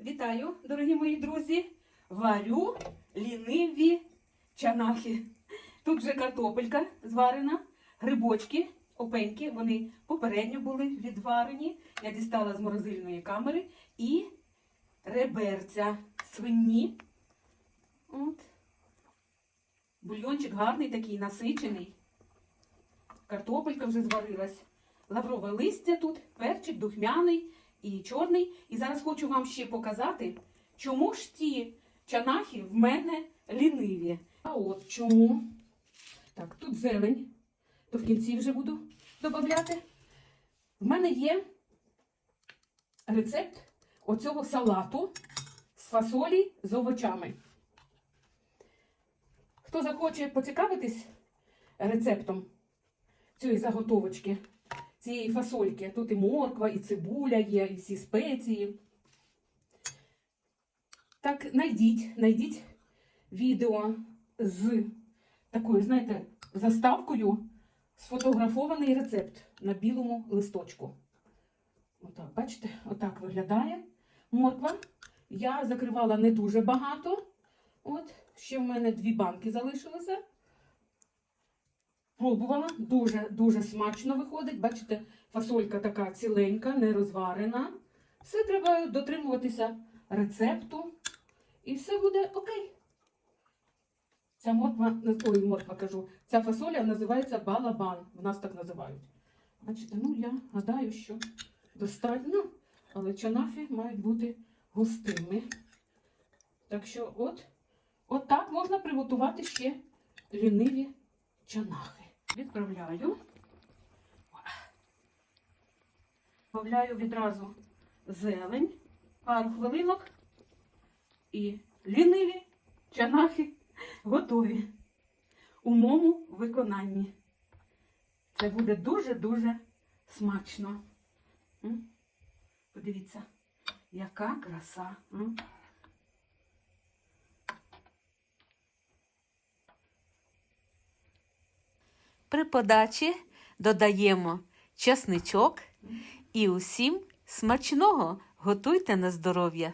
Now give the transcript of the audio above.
Вітаю, дорогі мої друзі! Варю ліниві чанахи. Тут вже картопелька зварена, грибочки, опеньки, вони попередньо були відварені. Я дістала з морозильної камери і реберця свині. От. Бульйончик гарний такий, насичений. Картопелька вже зварилась. Лаврове листя тут, перчик духмяний і чорний. І зараз хочу вам ще показати, чому ж ті чанахи в мене ліниві. А от чому. Так, тут зелень. То в кінці вже буду додати. В мене є рецепт оцього салату з фасолі з овочами. Хто захоче поцікавитись рецептом цієї заготовочки, цієї фасольки, тут і морква, і цибуля є, і всі спеції. Так, знайдіть, знайдіть відео з такою, знаєте, заставкою сфотографований рецепт на білому листочку. Отак, бачите, отак виглядає морква. Я закривала не дуже багато. От, ще в мене дві банки залишилося. Пробувала, дуже дуже смачно виходить. Бачите, фасолька така ціленька, не розварена. Все треба дотримуватися рецепту. І все буде окей. Ця морква, ой, морква кажу, ця фасоля називається балабан. В нас так називають. Бачите, ну я гадаю, що достатньо, але чанафи мають бути густими. Так що, от, от так можна приготувати ще ліниві чанахи. Відправляю. Добавляю відразу зелень, пару хвилинок і ліниві чанахи готові у моєму виконанні. Це буде дуже-дуже смачно. Подивіться, яка краса. При подачі додаємо чесничок і усім смачного готуйте на здоров'я.